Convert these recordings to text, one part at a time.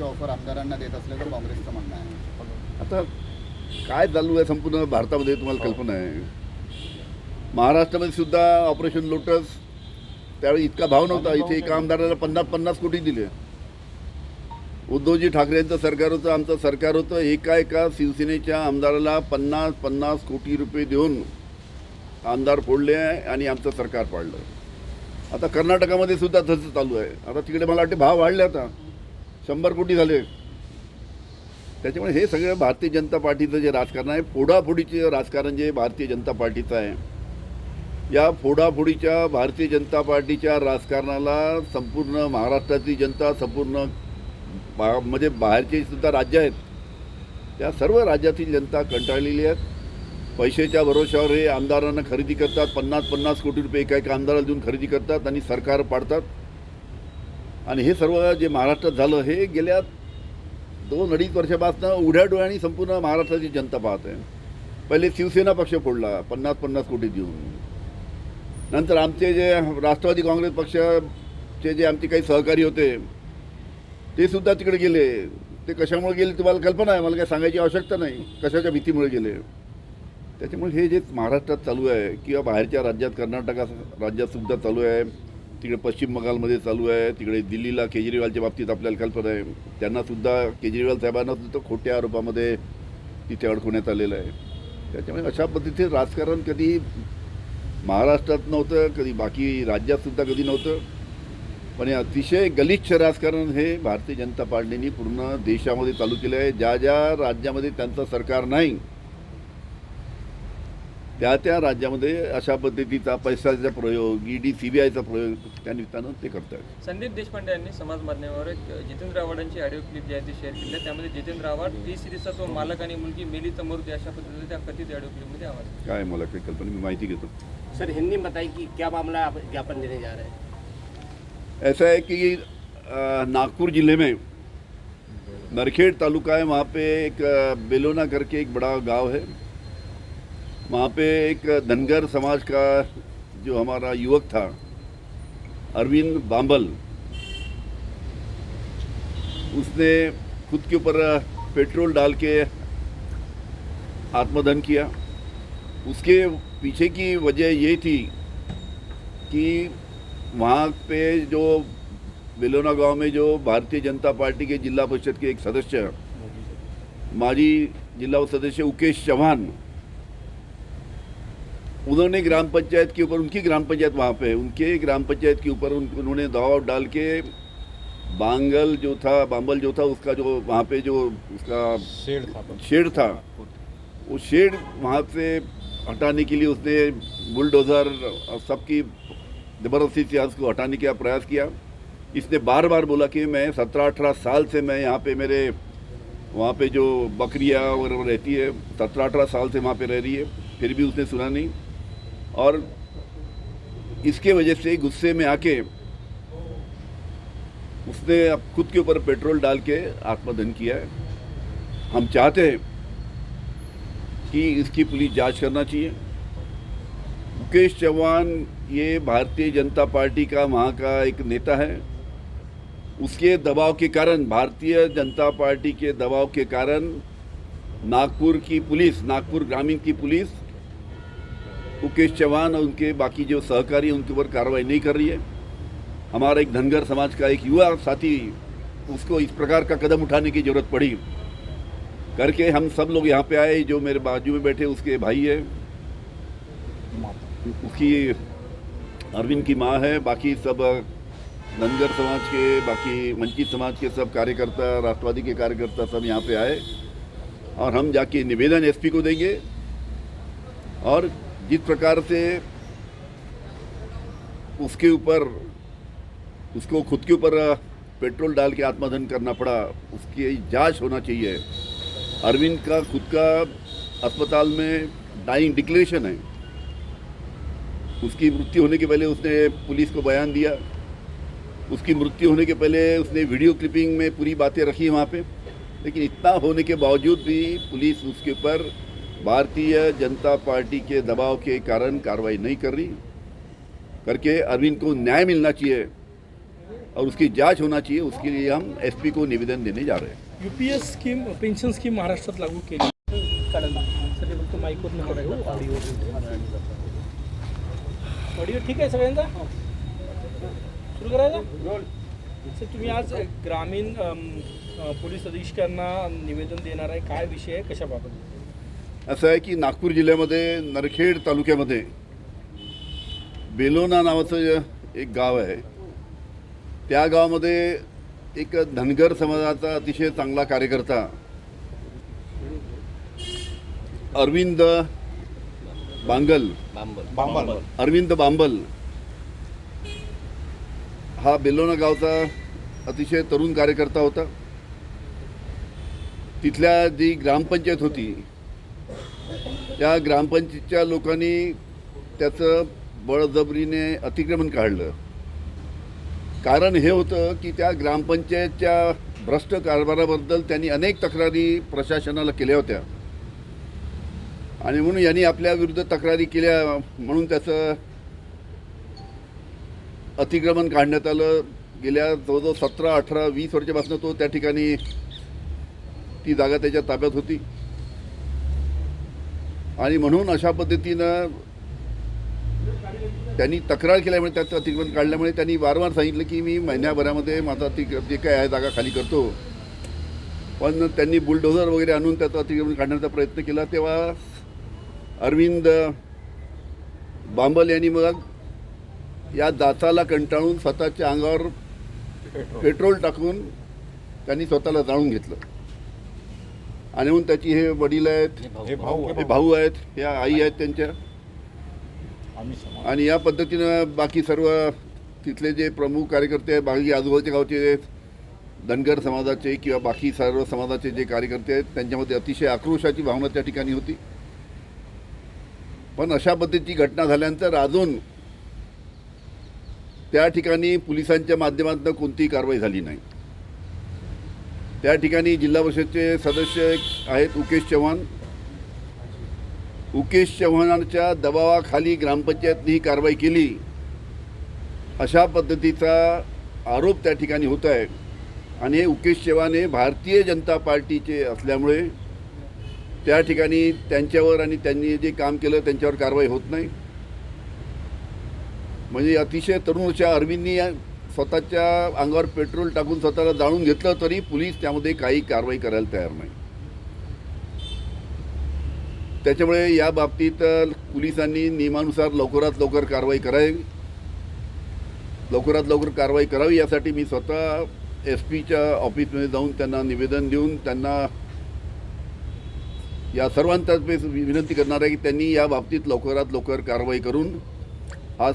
ची ऑफर आमदारांना देत असल्याचं काँग्रेसचं म्हणणं आहे. आता काय चालू आहे संपूर्ण भारतामध्ये तुम्हाला कल्पना आहे? महाराष्ट्रामध्ये सुद्धा ऑपरेशन लोटस त्यावेळी इतका भाव नव्हता. इथे एका आमदाराला पन्नास पन्नास कोटी दिले. उद्धवजी ठाकरेंचं सरकार होतं आमचं सरकार होतं. एका एका शिवसेनेच्या आमदाराला पन्नास पन्नास कोटी रुपये देऊन आमदार फोडले आणि आमचं सरकार पाडलं. आता कर्नाटकामध्ये सुद्धा तसं चालू आहे. आता तिकडे मला वाटते भाव वाढले आता. शंभर कोटी झाले. त्याच्यामुळे हे सगळं भारतीय जनता पार्टीचं जे राजकारण आहे फोडाफोडीचे राजकारण जे भारतीय जनता पार्टीचं आहे या फोडाफोडीच्या भारतीय जनता पार्टीच्या राजकारणाला संपूर्ण महाराष्ट्रातली जनता संपूर्ण बा म्हणजे बाहेरचे सुद्धा राज्य आहेत. त्या सर्व राज्यातील जनता कंटाळलेली आहेत. पैशाच्या भरोशावर हे आमदारांना खरेदी करतात पन्नास पन्नास कोटी रुपये एका एका आमदाराला देऊन खरेदी करतात आणि सरकार पाडतात. आणि हे सर्व जे महाराष्ट्रात झालं हे गेल्या दोन अडीच वर्षापासून उघड्या डोळ्यांनी संपूर्ण महाराष्ट्राची जनता पाहत आहे. पहिले शिवसेना पक्ष फोडला पन्नास पन्नास कोटी देऊन. नंतर आमचे जे राष्ट्रवादी काँग्रेस पक्षाचे जे आमचे काही सहकारी होते ते सुद्धा तिकडे गेले. ते कशामुळे गेले तुम्हाला कल्पना आहे? मला काय सांगायची आवश्यकता नाही. कशाच्या भीतीमुळे गेले? त्याच्यामुळे हे जे महाराष्ट्रात चालू आहे किंवा बाहेरच्या राज्यात कर्नाटका राज्यात सुद्धा चालू आहे तिकडे पश्चिम बंगालमध्ये चालू आहे तिकडे दिल्लीला केजरीवालच्या बाबतीत आपल्याला कल्पना आहे. त्यांनासुद्धा केजरीवाल साहेबांना सुद्धा खोट्या आरोपामध्ये तिथे अडकवण्यात आलेलं आहे. त्याच्यामुळे अशा पद्धतीचे राजकारण कधी महाराष्ट्रात नव्हतं कधी बाकी राज्यातसुद्धा कधी नव्हतं. पण हे अतिशय गलिच्छ राजकारण हे भारतीय जनता पार्टीने पूर्ण देशामध्ये चालू केलं आहे. ज्या ज्या राज्यामध्ये त्यांचं सरकार नाही त्या त्या राज्यामध्ये अशा पद्धतीचा पैशाचा प्रयोग ईडी सीबीआयचा प्रयोग त्या निमित्तानं ते करतात. संदीप देशपांडे यांनी समाज माध्यमावर एक जितेंद्र आव्हाडांची ऑडिओ क्लिप जी आहे ती शेअर केली त्यामध्ये जितेंद्र आव्हाड टी सिरीजचा तो मालक आणि मुलगी मेली तमोरती अशा पद्धतीने त्या कथित ऑडिओ क्लिपमध्ये आवाज काय मला काही कल्पना मी माहिती घेतो. सर हिंदी बताइए कि क्या मामला आप ज्ञापन देने जा रहे हैं? ऐसा है कि नागपुर ज़िले में नरखेड़ तालुका है वहाँ पे एक बेलोना करके एक बड़ा गांव है। वहाँ पे एक धनगर समाज का जो हमारा युवक था, अरविंद बांबल, उसने खुद के ऊपर पेट्रोल डाल के आत्मदहन किया। उसके पीछे की वजह ये थी कि वहाँ पे जो बेलोना गाँव में जो भारतीय जनता पार्टी के जिला परिषद के एक सदस्य, माजी जिला सदस्य उकेश चौहान उन्होंने ग्राम पंचायत के ऊपर उनकी ग्राम पंचायत वहाँ पे है उनके ग्राम पंचायत के ऊपर उन, उन्होंने दबाव डाल के बांगल जो था बांबल जो था उसका जो वहाँ पे जो उसका शेड था। शेड था वो शेड वहाँ से हटाने के लिए उसने बुलडोज़र और सबकी ज़बरदस्ती से उसको हटाने का प्रयास किया। इसने बार बार बोला कि मैं सत्रह अठारह साल से मैं यहाँ पे मेरे वहाँ पे जो बकरियाँ वगैरह रहती है सत्रह अठारह साल से वहाँ पे रह रही है फिर भी उसने सुना नहीं। और इसके वजह से गुस्से में आके उसने अब खुद के ऊपर पेट्रोल डाल के आत्मदहन किया है। हम चाहते हैं कि इसकी पुलिस जाँच करना चाहिए। मुकेश चौहान ये भारतीय जनता पार्टी का वहाँ का एक नेता है। उसके दबाव के कारण, भारतीय जनता पार्टी के दबाव के कारण नागपुर की पुलिस, नागपुर ग्रामीण की पुलिस मुकेश चौहान और उनके बाकी जो सहकारी उनके ऊपर कार्रवाई नहीं कर रही है। हमारा एक धनगर समाज का एक युवा साथी, उसको इस प्रकार का कदम उठाने की ज़रूरत पड़ी। करके हम सब लोग यहाँ पे आए, जो मेरे बाजू में बैठे उसके भाई है। उसकी, अरविंद की माँ है, बाकी सब धनगर समाज के, बाकी वंचित समाज के सब कार्यकर्ता, राष्ट्रवादी के कार्यकर्ता सब यहाँ पे आए। और हम जाके निवेदन एसपी को देंगे। और जिस प्रकार से उसके ऊपर, उसको खुद के ऊपर पेट्रोल डाल के आत्मदहन करना पड़ा, उसकी जाँच होना चाहिए। अरविंद का, खुद का अस्पताल में डाइंग डिक्लेरेशन है। उसकी मृत्यु होने के पहले उसने पुलिस को बयान दिया। उसकी मृत्यु होने के पहले उसने वीडियो क्लिपिंग में पूरी बातें रखी वहाँ पे। लेकिन इतना होने के बावजूद भी पुलिस उसके ऊपर भारतीय जनता पार्टी के दबाव के कारण कार्रवाई नहीं कर रही। करके अरविंद को न्याय मिलना चाहिए और उसकी जाँच होना चाहिए उसके लिए हम एसपी को निवेदन देने जा रहे हैं। युपीएस स्कीम पेन्शन स्कीम महाराष्ट्रात लागू ऑडिओ ऑडिओ ठीक आहे सगळ्यांचा? सुरू सर तुम्ही आज ग्रामीण अम, अ, पोलीस अधीक्षकांना निवेदन देणार आहे. काय विषय आहे? कशाबाबत? असं आहे की नागपूर जिल्ह्यामध्ये नरखेड तालुक्यामध्ये बेलोना नावाचं एक गाव आहे त्या गावामध्ये एक धनगर समाजाचा अतिशय चांगला कार्यकर्ता अरविंद बांगल अरविंद बांबल हा बेलोना गावचा अतिशय तरुण कार्यकर्ता होता. तिथल्या जी ग्रामपंचायत होती त्या ग्रामपंचायतच्या लोकांनी त्याचं बळजबरीने अतिक्रमण काढलं. कारण हे होतं की त्या ग्रामपंचायतच्या भ्रष्ट कारभाराबद्दल त्यांनी अनेक तक्रारी प्रशासनाला केल्या होत्या. आणि म्हणून यांनी आपल्या विरुद्ध तक्रारी केल्या म्हणून त्याचं अतिक्रमण काढण्यात आलं. गेल्या जवळजवळ सतरा अठरा वीस वर्षापासून तो त्या ठिकाणी ती जागा त्याच्या ताब्यात होती. आणि म्हणून अशा पद्धतीनं त्यांनी तक्रार केल्यामुळे त्याचं अतिक्रमण काढल्यामुळे त्यांनी वारंवार सांगितलं की मी महिन्याभरामध्ये माझा अतिक्र जे काय आहे जागा खाली करतो. पण त्यांनी बुलडोझर वगैरे आणून त्याचं अतिक्रमण काढण्याचा प्रयत्न केला. तेव्हा अरविंद बांबल यांनी मग या दाताला कंटाळून स्वतःच्या अंगावर पेट्रोल टाकून त्यांनी स्वतःला जाळून घेतलं. आणि म्हणून त्याची हे वडील आहेत हे भाऊ. आहेत. ह्या आई आहेत त्यांच्या. आणि या पद्धतीनं बाकी सर्व तिथले जे प्रमुख कार्यकर्ते आहेत बाकी आजूबाजूच्या गावचे धनगर समाजाचे किंवा बाकी सर्व समाजाचे जे कार्यकर्ते आहेत त्यांच्यामध्ये अतिशय आक्रोशाची भावना त्या ठिकाणी होती. पण अशा पद्धतीची घटना झाल्यानंतर अजून त्या ठिकाणी पोलिसांच्या माध्यमातून कोणतीही कारवाई झाली नाही. त्या ठिकाणी जिल्हा परिषदचे सदस्य आहेत उकेश चव्हाण. उकेश चव्हाणांच्या दबावाखाली ग्रामपंचायतनी ही कारवाई केली. अशा पद्धतीचा आरोप त्या ठिकाणी होत आहे. आणि हे उकेश चव्हाण हे भारतीय जनता पार्टीचे असल्यामुळे त्या ठिकाणी त्यांच्यावर आणि त्यांनी जे काम केलं त्यांच्यावर कारवाई होत नाही. म्हणजे अतिशय तरुण अशा अरविंदनी स्वतःच्या अंगावर पेट्रोल टाकून स्वतःला जाळून घेतलं तरी पोलीस त्यामध्ये काही कारवाई करायला तयार नाही. त्याच्यामुळे या बाबतीत पोलिसांनी नियमानुसार लवकरात लवकर कारवाई करावी. लवकरात लवकर कारवाई करावी यासाठी मी स्वतः एस पीच्या ऑफिसमध्ये जाऊन त्यांना निवेदन देऊन त्यांना या सर्वांतर्फे विनंती करणार आहे की त्यांनी या बाबतीत लवकरात लवकर कारवाई करून हा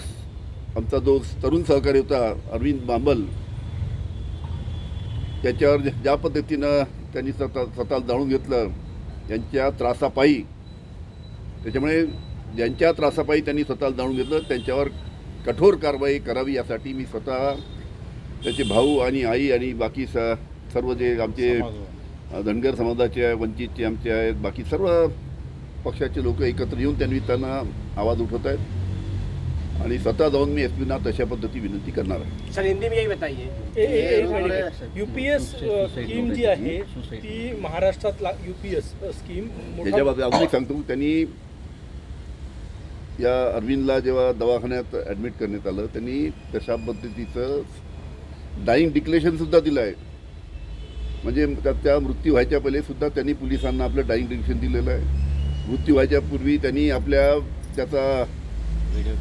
आमचा जो तरुण सहकारी होता अरविंद बांबल त्याच्यावर ज्या- पद्धतीनं त्यांनी स्वतः स्वतःला जाळून घेतलं यांच्या त्रासापायी त्याच्यामुळे ज्यांच्या त्रासापायी त्यांनी स्वतःला जाणून घेतलं त्यांच्यावर कठोर कारवाई करावी यासाठी मी स्वतः त्याचे भाऊ आणि आई आणि बाकी स सर्व जे आमचे धनगर समाजाचे आहे वंचितचे आमचे आहेत बाकी सर्व पक्षाचे लोक एकत्र येऊन त्यांनी त्यांना आवाज उठवत आहेत आणि स्वतः जाऊन मी एस पीना तशा पद्धती विनंती करणार आहे. सर हिंदी में यही बताइए युपीएस स्कीम जी आहे ती महाराष्ट्रात युपीएस स्कीम त्याच्याबाबत अजून सांगतो त्यांनी या अरविंदला जेव्हा दवाखान्यात ॲडमिट करण्यात आलं त्यांनी तशा पद्धतीचं डाईंग डिक्लेरेशनसुद्धा दिलं आहे. म्हणजे त्याच्या मृत्यू व्हायच्या पहिले सुद्धा त्यांनी पोलिसांना आपलं डाईंग डिक्लेरेशन दिलेलं आहे. मृत्यू व्हायच्या पूर्वी त्यांनी आपल्या त्याचा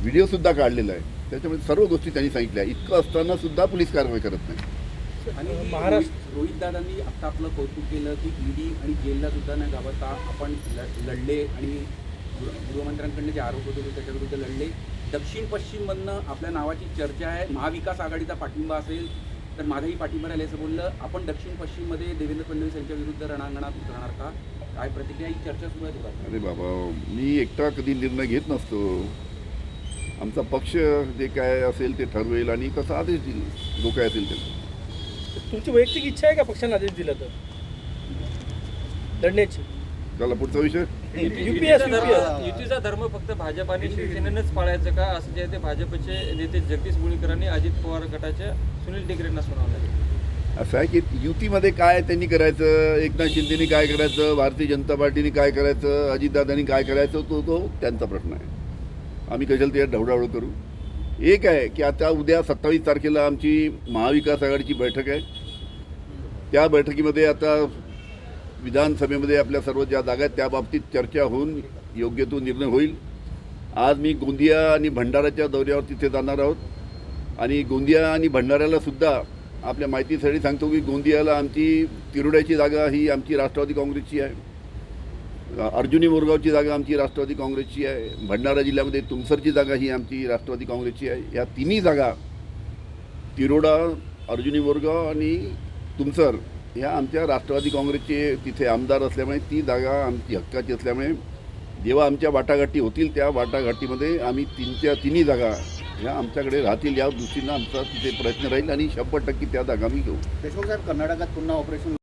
व्हिडिओसुद्धा काढलेला आहे. त्याच्यामुळे सर्व गोष्टी त्यांनी सांगितल्या. इतकं असताना सुद्धा पोलीस कारवाई करत नाही. आणि महाराष्ट्र- रोहित दादांनी आता आपलं कौतुक केलं की ईडी आणि जेलला सुद्धा न गावता आपण लढले आणि गृह- गृहमंत्र्यांकडनं जे आरोप होते त्याच्याविरुद्ध लढले. दक्षिण पश्चिममधनं आपल्या नावाची चर्चा आहे. महाविकास आघाडीचा पाठिंबा असेल तर माझाही पाठिंबा राहील असं बोललं. आपण दक्षिण पश्चिममध्ये देवेंद्र फडणवीस यांच्या विरुद्ध रणांगणात उतरणार का? काय प्रतिक्रिया? ही चर्चा सुरू आहे अरे बाबा मी एकटा कधी निर्णय घेत नसतो. आमचा पक्ष जे काय असेल ते ठरवेल आणि कसा आदेश देईल जो काय असेल ते. तुमची वैयक्तिक इच्छा आहे का पक्षाने आदेश दिला तर? लढण्याची चला पुढचा विषय? युपीएस युतीचा धर्म युपीएस युतीचा धर्म फक्त भाजप आणि शिवसेनेनंच पाळायचं का? असं जे आहे ते भाजपचे नेते जगदीश मुळीकरांनी अजित पवार गटाच्या सुनील टिकरेंना सुनावं लागेल असं आहे की युतीमध्ये काय त्यांनी करायचं? एकनाथ शिंदेनी काय करायचं? भारतीय जनता पार्टीने काय करायचं? अजितदादांनी काय करायचं? तो तो त्यांचा प्रश्न आहे. आम्ही कशाला त्याच्यात ढवढावळ करू? एक आहे की आता उद्या सत्तावीस तारखेला आमची महाविकास आघाडीची बैठक आहे. त्या बैठकीमध्ये आता विधानसभेमध्ये आपल्या सर्व ज्या जागा आहेत त्या बाबतीत चर्चा होऊन योग्य तो निर्णय होईल. आज मी गोंदिया आणि भंडाराच्या दौऱ्यावर तिथे जाणार आहोत. आणि गोंदिया आणि भंडाऱ्याला सुद्धा आपल्या माहितीसाठी सांगतो की गोंदियाला आमची तिरोड्याची जागा ही आमची राष्ट्रवादी काँग्रेसची आहे. अर्जुनी मोरगावची जागा आमची राष्ट्रवादी काँग्रेसची आहे. भंडारा जिल्ह्यामध्ये तुमसरची जागा ही आमची राष्ट्रवादी काँग्रेसची आहे. या तिन्ही जागा तिरोडा अर्जुनी मोरगाव आणि तुमसर ह्या आमच्या राष्ट्रवादी काँग्रेसचे तिथे आमदार असल्यामुळे ती जागा आमची हक्काची असल्यामुळे जेव्हा आमच्या वाटाघाटी होतील त्या वाटाघाटीमध्ये आम्ही तीनच्या तिन्ही जागा ह्या आमच्याकडे राहतील या दृष्टीनं आमचा तिथे प्रयत्न राहील आणि शंभर टक्के त्या जागा आम्ही घेऊ. देशमुख साहेब कर्नाटकात पुन्हा ऑपरेशन